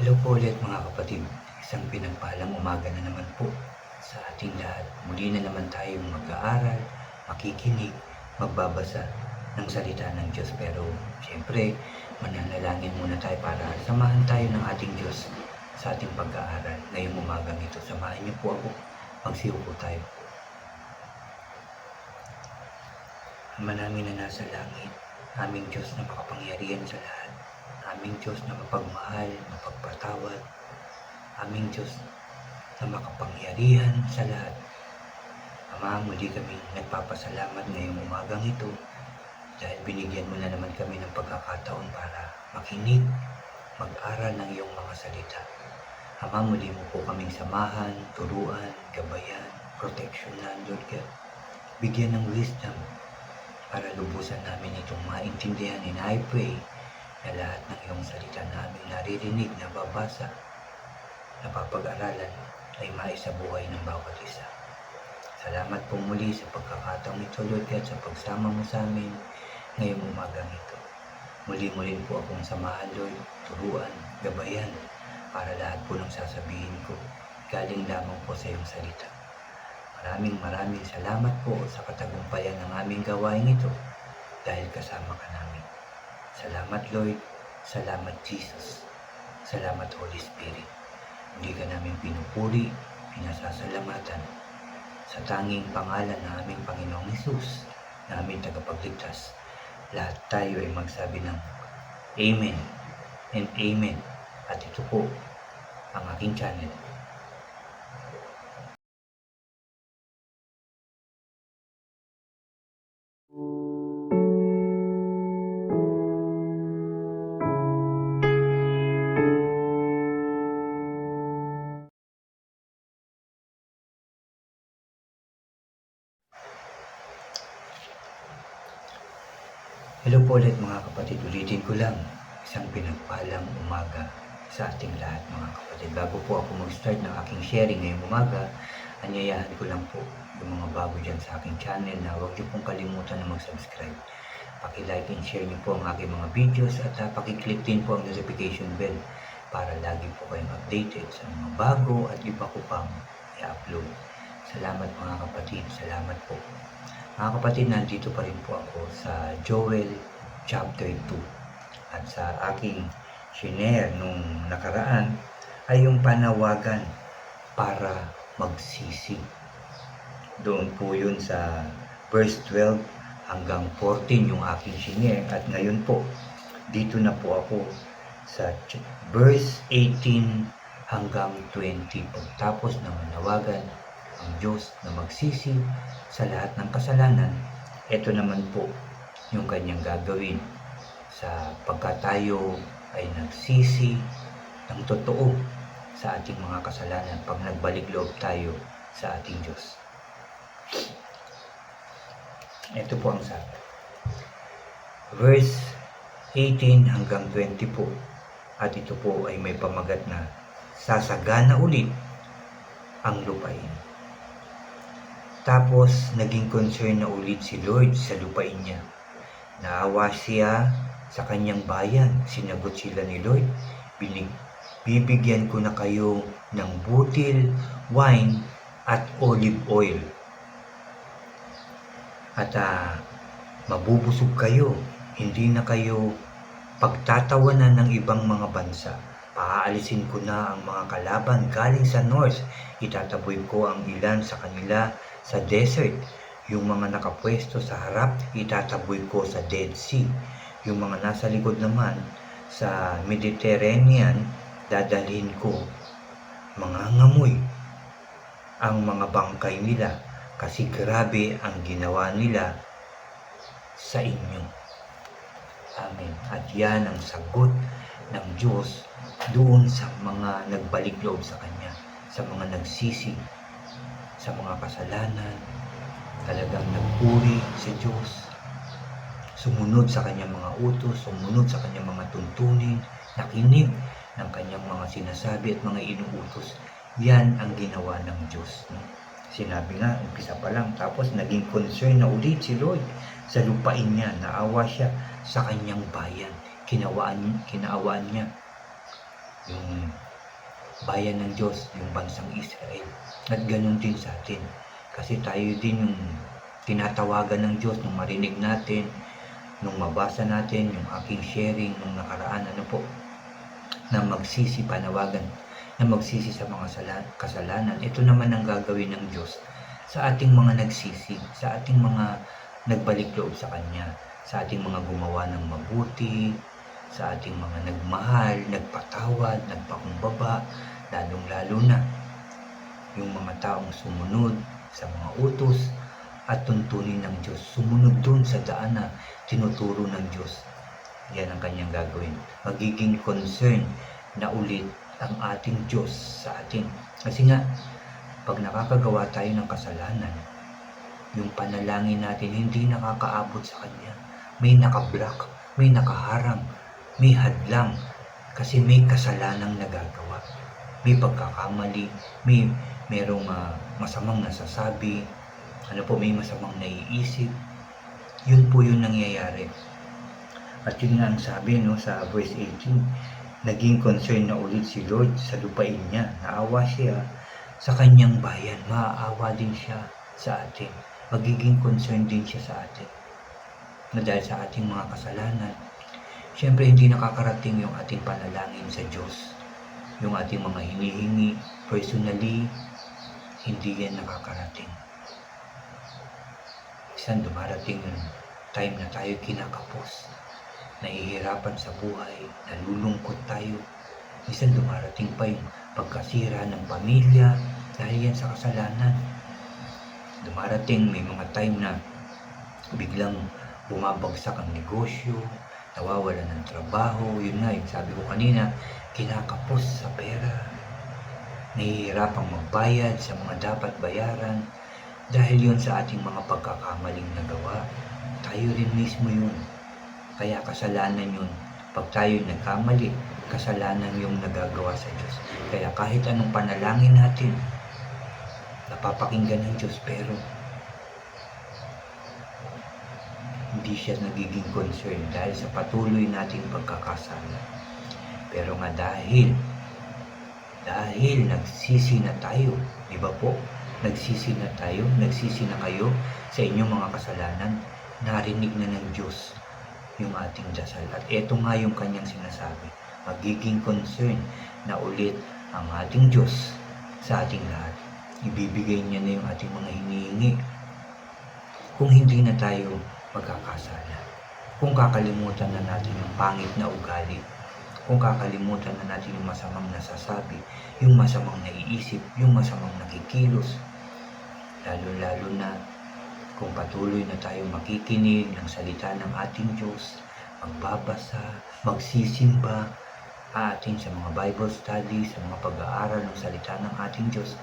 Hello po ulit mga kapatid. Isang pinagpalang umaga na naman po sa ating lahat. Muli na naman tayong mag-aaral, makikinig, magbabasa ng salita ng Diyos. Pero siyempre, mananalangin muna tayo para samahan tayo ng ating Diyos sa ating pag-aaral ngayong umagang ito. Samahan niyo po ako. Magsiyo po tayo. Ama namin na nasa langit, aming Diyos na makapangyarihan sa lahat aming Diyos na mapagmahal, mapagpatawad, aming Diyos na makapangyarihan sa lahat. Ama, muli kami nagpapasalamat ngayong umagang ito dahil binigyan mo na naman kami ng pagkakataon para makinig, mag-aral ng iyong mga salita. Ama, muli mo po kaming samahan, turuan, gabayan, proteksyonan, Lord God. Bigyan ng wisdom para lubusan namin itong maintindihan and I pray na lahat ng iyong salita namin naririnig, nababasa, napapag-aralan ay maisabuhay ng bawat isa. Salamat po muli sa pagkakataong ito, Lord God, sa pagsama mo sa amin ngayong umagang ito. Muli-muli po akong samahan, Lord, turuan, gabayan, para lahat po ng sasabihin ko, galing lamang po sa iyong salita. Maraming maraming salamat po sa katagumpayan ng aming gawain ito dahil kasama ka namin. Salamat Lord, salamat Jesus, salamat Holy Spirit. Hindi ka namin pinupuri, pinasasalamatan sa tanging pangalan ng aming Panginoong Isus, na aming tagapagligtas. Lahat tayo ay magsabi ng Amen and Amen. At ito po ang aking channel. Ulit mga kapatid. Ulitin ko lang isang pinagpalang umaga sa ating lahat mga kapatid. Bago po ako mag-start ng aking sharing ngayong umaga, anyayahan ko lang po yung mga bago dyan sa aking channel na huwag niyo pong kalimutan na mag-subscribe. Paki-like and share niyo po ang aking mga videos at uh, paki-click din po ang notification bell para lagi po kayong updated sa mga bago at iba ko pang i-upload. Salamat mga kapatid. Salamat po. Mga kapatid, nandito pa rin po ako sa Joel chapter 2. At sa aking shinare nung nakaraan ay yung panawagan para magsisi. Doon po yun sa verse 12 hanggang 14 yung aking shinare. At ngayon po, dito na po ako sa verse 18 hanggang 20. Pagtapos na manawagan ang Diyos na magsisi sa lahat ng kasalanan, ito naman po yung kanyang gagawin sa pagka tayo ay nagsisi ng totoo sa ating mga kasalanan pag nagbalik loob tayo sa ating Diyos. Ito po ang sabi. Verse 18 hanggang 20 po. At ito po ay may pamagat na sasagana ulit ang lupain. Tapos, naging concern na ulit si Lord sa lupain niya. Naawa siya sa kanyang bayan. Sinagot sila ni Lord, Binig, bibigyan ko na kayo ng butil, wine, at olive oil. At ah, mabubusog kayo. Hindi na kayo pagtatawanan ng ibang mga bansa. Paaalisin ko na ang mga kalaban galing sa north. Itataboy ko ang ilan sa kanila sa desert. Yung mga nakapwesto sa harap, itataboy ko sa Dead Sea. Yung mga nasa likod naman, sa Mediterranean, dadalhin ko mga ngamoy ang mga bangkay nila kasi grabe ang ginawa nila sa inyo. Amen. At yan ang sagot ng Diyos doon sa mga nagbalik loob sa Kanya, sa mga nagsisi, sa mga kasalanan, talagang nagpuri sa Diyos, sumunod sa kanyang mga utos, sumunod sa kanyang mga tuntunin, nakinig ng kanyang mga sinasabi at mga inuutos. Yan ang ginawa ng Diyos. No? Sinabi nga, umpisa pa lang, tapos naging concern na ulit si Lord sa lupain niya, naawa siya sa kanyang bayan, kinawaan, kinaawaan niya yung bayan ng Diyos, yung bansang Israel. At ganun din sa atin. Kasi tayo din yung tinatawagan ng Diyos nung marinig natin, nung mabasa natin, yung aking sharing nung nakaraan, ano po, na magsisi, panawagan, na magsisi sa mga sala- kasalanan. Ito naman ang gagawin ng Diyos sa ating mga nagsisi, sa ating mga nagbalik loob sa Kanya, sa ating mga gumawa ng mabuti, sa ating mga nagmahal, nagpatawad, nagpakumbaba, lalong-lalo na yung mga taong sumunod sa mga utos at tuntunin ng Diyos. Sumunod dun sa daan na tinuturo ng Diyos. Yan ang kanyang gagawin. Magiging concern na ulit ang ating Diyos sa atin. Kasi nga, pag nakakagawa tayo ng kasalanan, yung panalangin natin hindi nakakaabot sa Kanya. May nakablock, may nakaharang, may hadlang kasi may kasalanang nagagawa. May pagkakamali, may merong ah, masamang nasasabi, ano po, may masamang naiisip. Yun po yung nangyayari. At yun nga ang sabi no, sa verse 18, naging concern na ulit si Lord sa lupain niya. Naawa siya sa kanyang bayan. Maaawa din siya sa atin. Magiging concern din siya sa atin. Na dahil sa ating mga kasalanan, Siyempre, hindi nakakarating yung ating panalangin sa Diyos. Yung ating mga hinihingi, personally, hindi yan nakakarating. Isang dumarating yung time na tayo kinakapos, nahihirapan sa buhay, nalulungkot tayo. Minsan dumarating pa yung pagkasira ng pamilya dahil yan sa kasalanan. Dumarating may mga time na biglang bumabagsak ang negosyo, nawawala ng trabaho, yun nga, yung sabi ko kanina, kinakapos sa pera, nahihirapang magbayad sa mga dapat bayaran, dahil yun sa ating mga pagkakamaling nagawa. Tayo rin mismo yun. Kaya kasalanan yun. Pag tayo nagkamali, kasalanan yung nagagawa sa Diyos. Kaya kahit anong panalangin natin, napapakinggan ng Diyos, pero hindi siya nagiging concern dahil sa patuloy nating pagkakasala. Pero nga dahil, dahil nagsisi na tayo, di ba po? Nagsisi na tayo, nagsisi na kayo sa inyong mga kasalanan, narinig na ng Diyos yung ating dasal. At eto nga yung kanyang sinasabi, magiging concern na ulit ang ating Diyos sa ating lahat. Ibibigay niya na yung ating mga hinihingi. Kung hindi na tayo magkakasala. Kung kakalimutan na natin yung pangit na ugali, kung kakalimutan na natin yung masamang nasasabi, yung masamang naiisip, yung masamang nakikilos, lalo-lalo na kung patuloy na tayo makikinig ng salita ng ating Diyos, magbabasa, magsisimba, atin sa mga Bible studies, sa mga pag-aaral ng salita ng ating Diyos,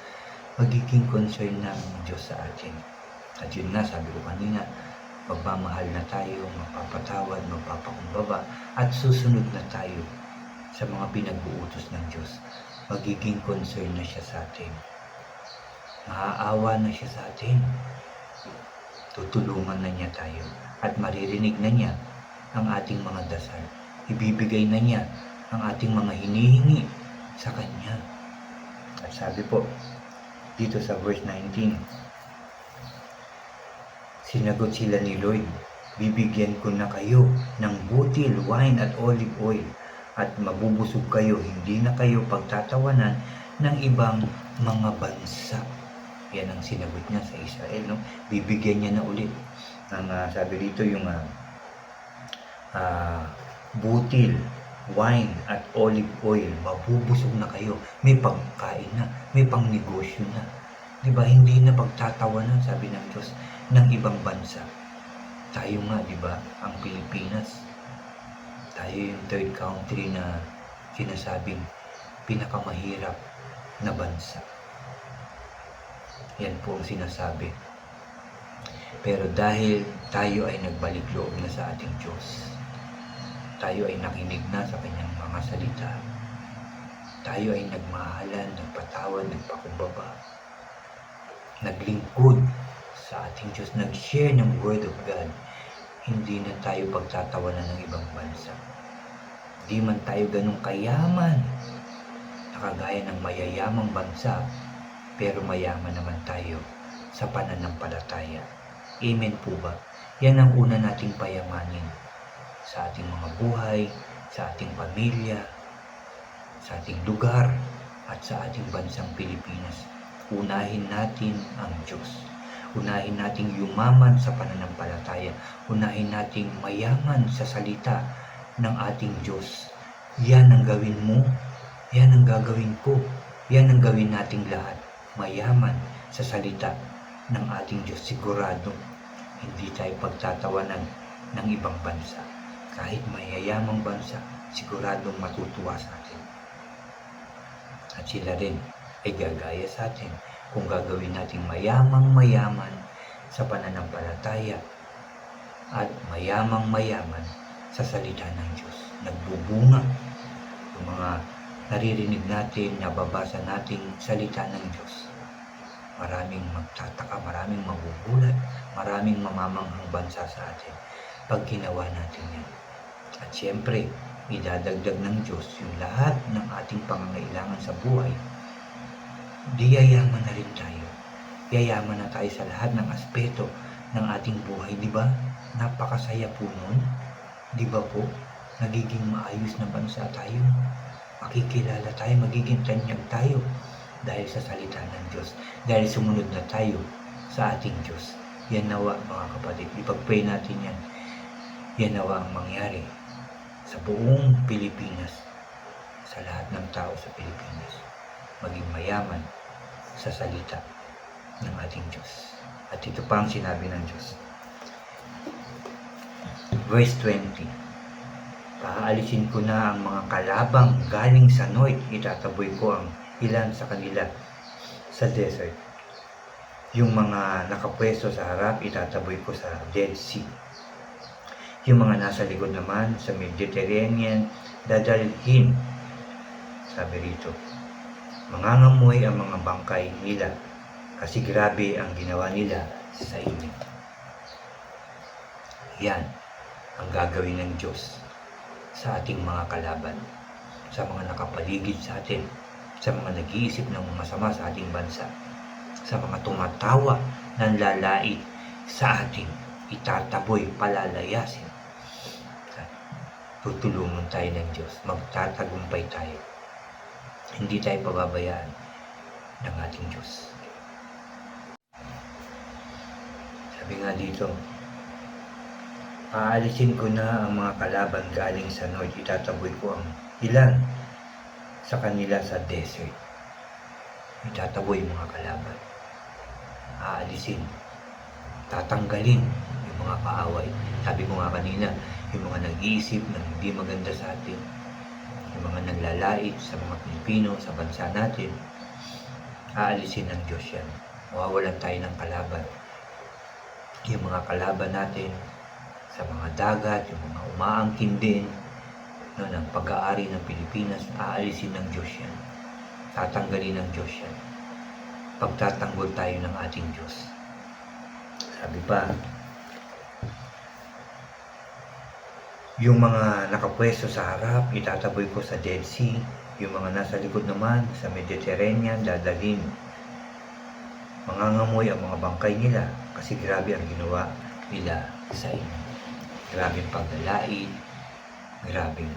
magiging concern ng Diyos sa atin. At yun nga, sabi ko kanina, magmamahal na tayo, magpapatawad, magpapakumbaba, at susunod na tayo sa mga pinag-uutos ng Diyos. Magiging concern na siya sa atin. Maaawa na siya sa atin. Tutulungan na niya tayo at maririnig na niya ang ating mga dasal. Ibibigay na niya ang ating mga hinihingi sa Kanya. At sabi po, dito sa verse 19, Sinagot sila ni Lloyd, bibigyan ko na kayo ng butil, wine at olive oil at mabubusog kayo, hindi na kayo pagtatawanan ng ibang mga bansa. Yan ang sinagot niya sa Israel. No? Bibigyan niya na ulit. Ang ah, sabi dito yung ah, ah, butil, wine at olive oil, mabubusog na kayo. May pagkain na, may pangnegosyo na. Di ba? Hindi na pagtatawanan, sabi ng Diyos, ng ibang bansa. Tayo nga, di ba, ang Pilipinas. Tayo yung third country na sinasabing pinakamahirap na bansa. Yan po ang sinasabi. Pero dahil tayo ay nagbalik loob na sa ating Diyos, tayo ay nakinig na sa kanyang mga salita, tayo ay nagmahalan, nagpatawad, nagpakumbaba, naglingkod sa ating Diyos, nag-share ng Word of God, hindi na tayo pagtatawanan ng ibang bansa. Di man tayo ganun kayaman, na kagaya ng mayayamang bansa pero mayaman naman tayo sa pananampalataya. Amen po ba? Yan ang una nating payamanin sa ating mga buhay, sa ating pamilya, sa ating lugar, at sa ating bansang Pilipinas. Unahin natin ang Diyos. Unahin nating yumaman sa pananampalataya. Unahin nating mayaman sa salita ng ating Diyos. Yan ang gawin mo. Yan ang gagawin ko. Yan ang gawin nating lahat. Mayaman sa salita ng ating Diyos. Sigurado, hindi tayo pagtatawanan ng ibang bansa. Kahit mayayamang bansa, siguradong matutuwa sa atin. At sila rin ay gagaya sa atin kung gagawin nating mayamang mayaman sa pananampalataya at mayamang mayaman sa salita ng Diyos. Nagbubunga yung mga naririnig natin, nababasa nating salita ng Diyos. Maraming magtataka, maraming magugulat, maraming mamamanghang bansa sa atin pag ginawa natin yan. At siyempre, idadagdag ng Diyos yung lahat ng ating pangangailangan sa buhay. Di yayaman na rin tayo. Yayaman na tayo sa lahat ng aspeto ng ating buhay, di ba? Napakasaya po nun. Di ba po? Nagiging maayos na bansa tayo. Makikilala tayo, magiging tanyag tayo dahil sa salita ng Diyos. Dahil sumunod na tayo sa ating Diyos. Yan nawa mga kapatid. Ipag-pray natin yan. Yan nawa ang mangyari sa buong Pilipinas, sa lahat ng tao sa Pilipinas, maging mayaman sa salita ng ating Diyos. At ito pa ang sinabi ng Diyos. Verse 20 Paalisin ko na ang mga kalabang galing sa Noy, itataboy ko ang ilan sa kanila sa desert. Yung mga nakapwesto sa harap, itataboy ko sa Dead Sea. Yung mga nasa likod naman sa Mediterranean, dadalhin. Sabi rito, mangangamoy ang mga bangkay nila kasi grabe ang ginawa nila sa inyo. Yan ang gagawin ng Diyos sa ating mga kalaban, sa mga nakapaligid sa atin, sa mga nag-iisip ng masama sa ating bansa, sa mga tumatawa ng lalait sa atin, itataboy, palalayasin. Tutulungan tayo ng Diyos, magtatagumpay tayo. Hindi tayo pababayaan ng ating Diyos. Sabi nga dito, Aalisin ko na ang mga kalaban galing sa north, itataboy ko ang ilan sa kanila sa desert. Itataboy mga kalaban. Aalisin, tatanggalin yung mga kaaway. Sabi ko nga kanina, yung mga nag-iisip na hindi maganda sa atin, yung mga naglalait sa mga Pilipino, sa bansa natin, aalisin ng Diyos yan. Mawawalan tayo ng kalaban. Yung mga kalaban natin, sa mga dagat, yung mga umaangkin din no, ng pag-aari ng Pilipinas, aalisin ng Diyos yan. Tatanggalin ng Diyos yan. Pagtatanggol tayo ng ating Diyos. Sabi pa, yung mga nakapwesto sa harap, itataboy ko sa Dead Sea. Yung mga nasa likod naman, sa Mediterranean, dadalhin. Mangangamoy ang mga bangkay nila kasi grabe ang ginawa nila sa inyo. Grabing paglalait, grabing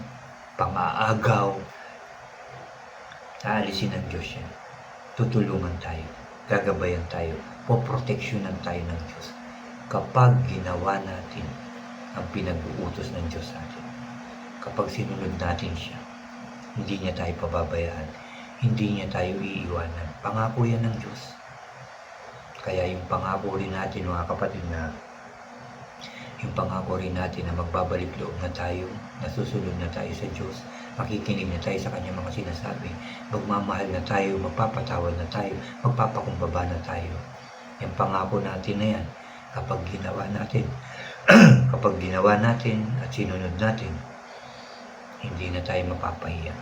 pang-aagaw. Aalisin ng Diyos yan. Tutulungan tayo, gagabayan tayo, poproteksyonan tayo ng Diyos kapag ginawa natin ang pinag-uutos ng Diyos sa atin. Kapag sinunod natin siya, hindi niya tayo pababayaan, hindi niya tayo iiwanan. Pangako yan ng Diyos. Kaya yung pangako rin natin mga kapatid na yung pangako rin natin na magbabalik loob na tayo, nasusunod na tayo sa Diyos, makikinig na tayo sa kanyang mga sinasabi, magmamahal na tayo, magpapatawad na tayo, magpapakumbaba na tayo. Yung pangako natin na yan, kapag ginawa natin, kapag ginawa natin at sinunod natin, hindi na tayo mapapahiya.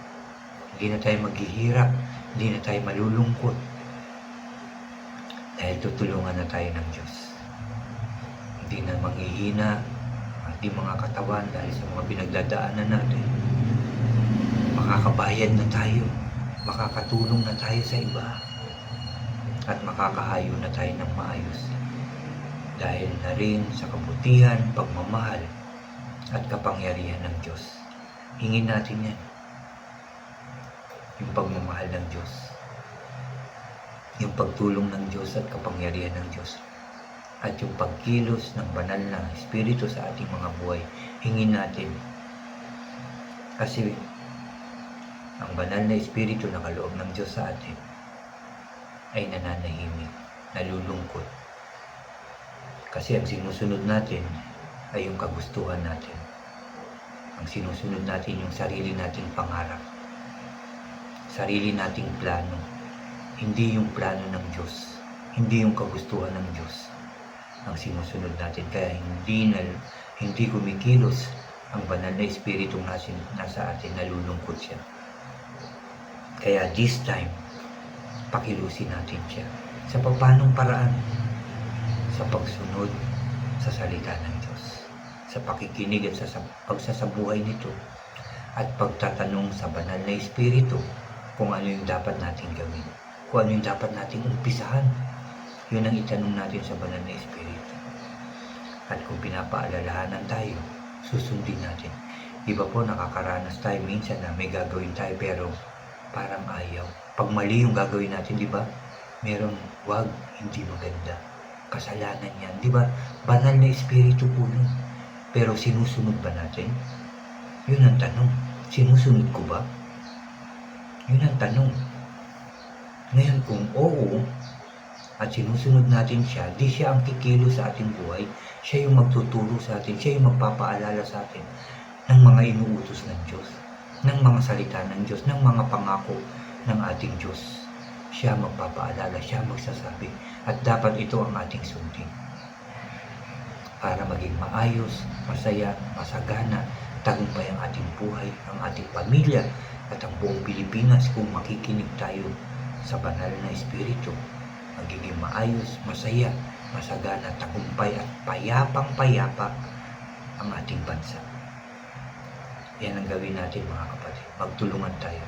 Hindi na tayo maghihirap, hindi na tayo malulungkot. Dahil tutulungan na tayo ng Diyos hindi na manghihina ang ating mga katawan dahil sa mga pinagdadaanan natin. Makakabayad na tayo makakatulong na tayo sa iba at makakahayo na tayo ng maayos dahil na rin sa kabutihan, pagmamahal at kapangyarihan ng Diyos. Hingin natin yan. Yung pagmamahal ng Diyos. Yung pagtulong ng Diyos at kapangyarihan ng Diyos. At yung pagkilos ng banal na Espiritu sa ating mga buhay. Hingin natin. Kasi ang banal na Espiritu na kaloob ng Diyos sa atin ay nananahimik, nalulungkot. Kasi ang sinusunod natin ay yung kagustuhan natin. Ang sinusunod natin yung sarili nating pangarap. Sarili nating plano. Hindi yung plano ng Diyos. Hindi yung kagustuhan ng Diyos. Ang sinusunod natin. Kaya hindi, na, hindi kumikilos ang banal na espiritu nasa, nasa atin. Nalulungkot siya. Kaya this time, pakilusin natin siya. Sa papanong paraan? Sa pagsunod sa salita ng Diyos. Sa pakikinig at sa sa- pagsasabuhay nito. At pagtatanong sa banal na espiritu kung ano yung dapat nating gawin. Kung ano yung dapat nating umpisahan. Yun ang itanong natin sa banal na espiritu. At kung pinapaalalahanan tayo, susundin natin. Di ba po nakakaranas tayo minsan na may gagawin tayo pero parang ayaw. Pag mali yung gagawin natin, di ba? Meron wag, hindi maganda. Kasalanan yan. Di ba? Banal na espiritu po nun. Pero sinusunod ba natin? Yun ang tanong. Sinusunod ko ba? Yun ang tanong. Ngayon kung oo, at sinusunod natin siya, di siya ang kikilo sa ating buhay, siya yung magtuturo sa atin, siya yung magpapaalala sa atin ng mga inuutos ng Diyos, ng mga salita ng Diyos, ng mga pangako ng ating Diyos. Siya magpapaalala, siya magsasabi, at dapat ito ang ating sundin. Para maging maayos, masaya, masagana, tagumpay ang ating buhay, ang ating pamilya, at ang buong Pilipinas kung makikinig tayo sa banal na Espiritu. Magiging maayos, masaya, masagana, tagumpay at payapang-payapa ang ating bansa. Yan ang gawin natin mga kapatid. Magtulungan tayo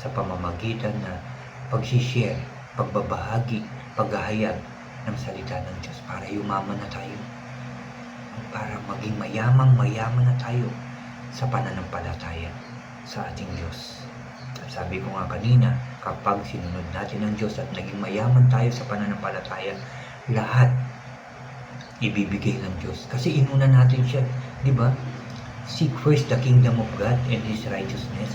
sa pamamagitan na pagsishare, pagbabahagi, paghahayag ng salita ng Diyos para yumaman na tayo. Para maging mayamang mayaman na tayo sa pananampalataya sa ating Diyos. At sabi ko nga kanina, kapag sinunod natin ang Diyos at naging mayaman tayo sa pananampalataya, lahat ibibigay ng Diyos. Kasi inuna natin siya, di ba? Seek first the kingdom of God and His righteousness,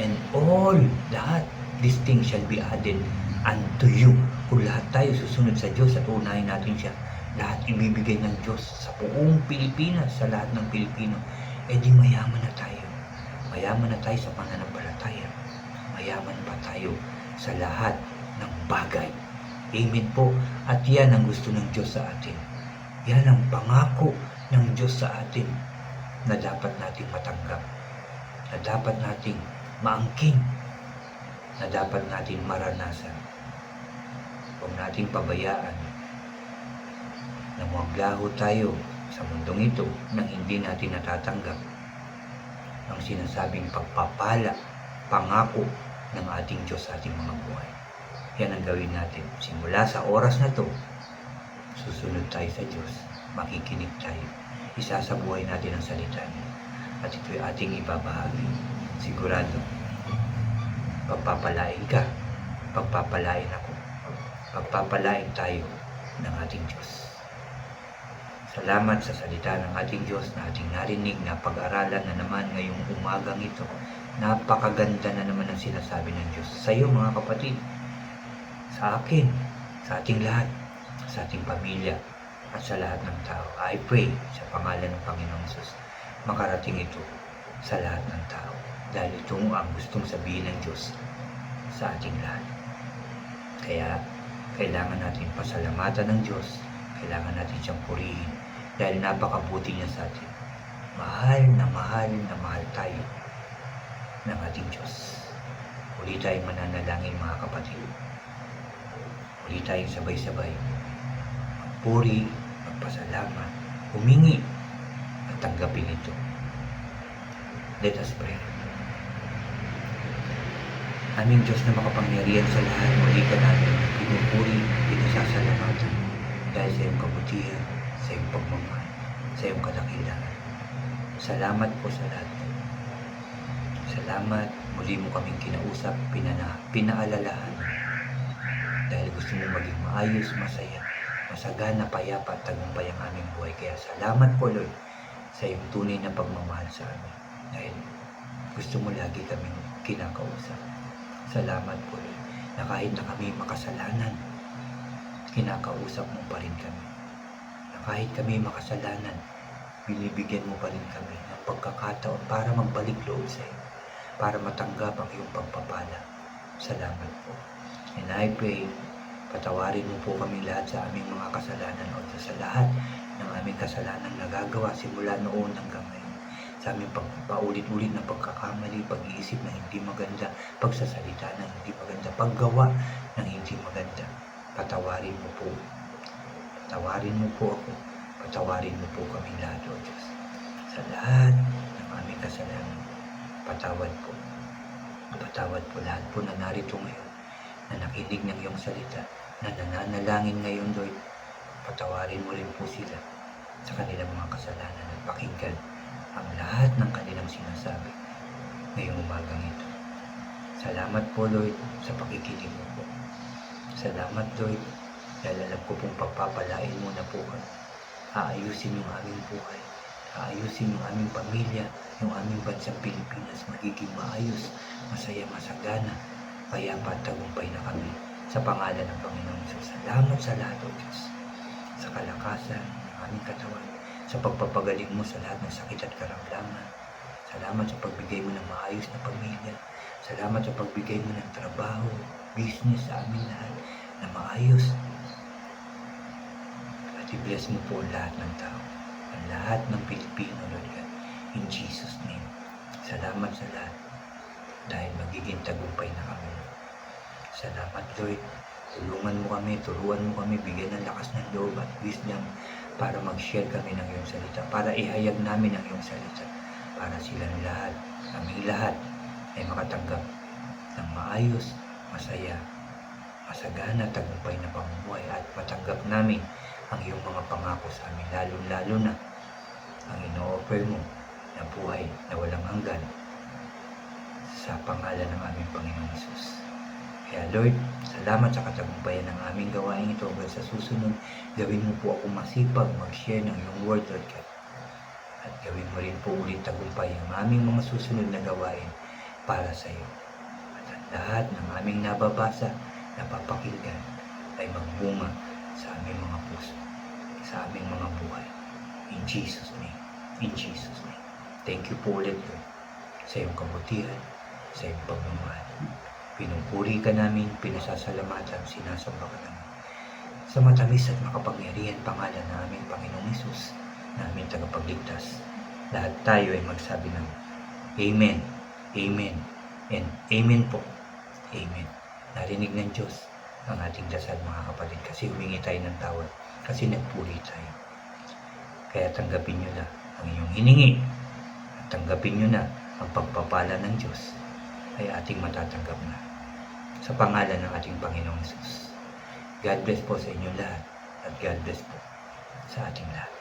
and all, lahat, these things shall be added unto you. Kung lahat tayo susunod sa Diyos at unahin natin siya, lahat ibibigay ng Diyos sa buong Pilipinas, sa lahat ng Pilipino, eh di mayaman na tayo. Mayaman na tayo sa pananampalataya. Mayaman pa tayo sa lahat ng bagay. Amen po. At yan ang gusto ng Diyos sa atin. Yan ang pangako ng Diyos sa atin na dapat nating matanggap. Na dapat nating maangkin. Na dapat nating maranasan. Huwag nating pabayaan na maglaho tayo sa mundong ito nang hindi natin natatanggap ang sinasabing pagpapala, pangako ng ating Diyos sa ating mga buhay. Yan ang gawin natin. Simula sa oras na to, susunod tayo sa Diyos, makikinig tayo. Isasabuhay natin ang salita niya. At ito'y ating ibabahagi. Sigurado, pagpapalain ka, pagpapalain ako, pagpapalain tayo ng ating Diyos. Salamat sa salita ng ating Diyos na ating narinig na pag-aralan na naman ngayong umagang ito. Napakaganda na naman ang sinasabi ng Diyos sa iyo mga kapatid, sa akin, sa ating lahat, sa ating pamilya, at sa lahat ng tao. I pray sa pangalan ng Panginoong Jesus, makarating ito sa lahat ng tao. Dahil ito ang gustong sabihin ng Diyos sa ating lahat. Kaya, kailangan natin pasalamatan ng Diyos. Kailangan natin siyang purihin dahil napakabuti niya sa atin. Mahal na mahal na mahal tayo ng ating Diyos. Uli tayong mananalangin mga kapatid. Uli tayong sabay-sabay. Magpuri, magpasalamat, humingi at tanggapin ito. Let us pray. Aming Diyos na makapangyarihan sa lahat, muli ka namin pinupuri, pinasasalamatan dahil sa iyong kabutihan, sa iyong pagmamahal, sa iyong kadakilaan. Salamat po sa lahat. Salamat, muli mo kaming kinausap, pinana, pinaalalahan. Dahil gusto mo maging maayos, masaya, masagana, payapa at tagumpay ang aming buhay. Kaya salamat po Lord sa iyong tunay na pagmamahal sa amin. Dahil gusto mo lagi kaming kinakausap. Salamat po Lord na kahit na kami makasalanan, kinakausap mo pa rin kami. Na kahit kami makasalanan, binibigyan mo pa rin kami ng pagkakataon para magbalik loob sa iyo, para matanggap ang iyong pagpapala. Salamat po. And I pray, patawarin mo po kami lahat sa aming mga kasalanan o sa lahat ng aming kasalanan nagagawa simula noon hanggang ngayon. Sa aming pagpaulit-ulit na pagkakamali, pag-iisip na hindi maganda, pagsasalita maganda, paggawa ng hindi maganda. Patawarin mo po. Patawarin mo po ako. Patawarin mo po kami lahat, O Diyos. Sa lahat ng aming kasalanan, patawad po. Patawad po lahat po na narito ngayon, na nakinig ng iyong salita, na nananalangin ngayon, Lord. Patawarin mo rin po sila sa kanilang mga kasalanan at pakinggan ang lahat ng kanilang sinasabi ngayong umagang ito. Salamat po, Lord, sa pakikinig mo po. Salamat, Lord, dahil alam ko pong pagpapalain mo na po kami. Aayusin yung aming buhay. Aayusin yung aming pamilya, yung aming bansang Pilipinas. Magiging maayos, masaya, masagana. Kaya tagumpay na kami sa pangalan ng Panginoon Jesus. Salamat sa lahat, O Diyos. Sa kalakasan ng aming katawan, sa pagpapagaling mo sa lahat ng sakit at karamdaman. Salamat sa pagbigay mo ng maayos na pamilya. Salamat sa pagbigay mo ng trabaho, business sa amin lahat na maayos. At i-bless mo po lahat ng tao, ang lahat ng Pilipino, Lord God. In Jesus' name. Salamat sa lahat dahil magiging tagumpay na kami. Salamat, Lord. Tulungan mo kami, turuan mo kami, bigyan ng lakas ng loob at wisdom para mag-share kami ng iyong salita, para ihayag namin ang iyong salita, para silang lahat, kaming lahat, ay makatanggap ng maayos, masaya, masagana, tagumpay na pamumuhay at matanggap namin ang iyong mga pangako sa amin, lalo-lalo na ang ino-offer mo na buhay na walang hanggan sa pangalan ng aming Panginoong Isus. Kaya Lord, salamat sa katagumpayan ng aming gawain ito hanggang sa susunod. Gawin mo po ako masipag mag-share ng iyong word, Lord God. At gawin mo rin po ulit tagumpay ang aming mga susunod na gawain para sa iyo. At ang lahat ng aming nababasa, napapakinggan, ay magbunga sa aming mga puso, sa aming mga buhay. In Jesus' name. In Jesus' name. Thank you po ulit, Lord, sa iyong kabutihan, sa iyong pagmamahal. Pinupuri ka namin, pinasasalamatan, sinasamba ka namin. Sa matamis at makapangyarihan pangalan ng aming Panginoong Isus, na aming tagapagligtas, lahat tayo ay magsabi ng Amen, Amen, and Amen po. Amen. Narinig ng Diyos ang ating dasal mga kapatid kasi humingi tayo ng tawad kasi nagpuri tayo. Kaya tanggapin nyo na ang inyong hiningi at tanggapin nyo na ang pagpapala ng Diyos ay ating matatanggap na sa pangalan ng ating Panginoong Jesus. God bless po sa inyong lahat at God bless po sa ating lahat.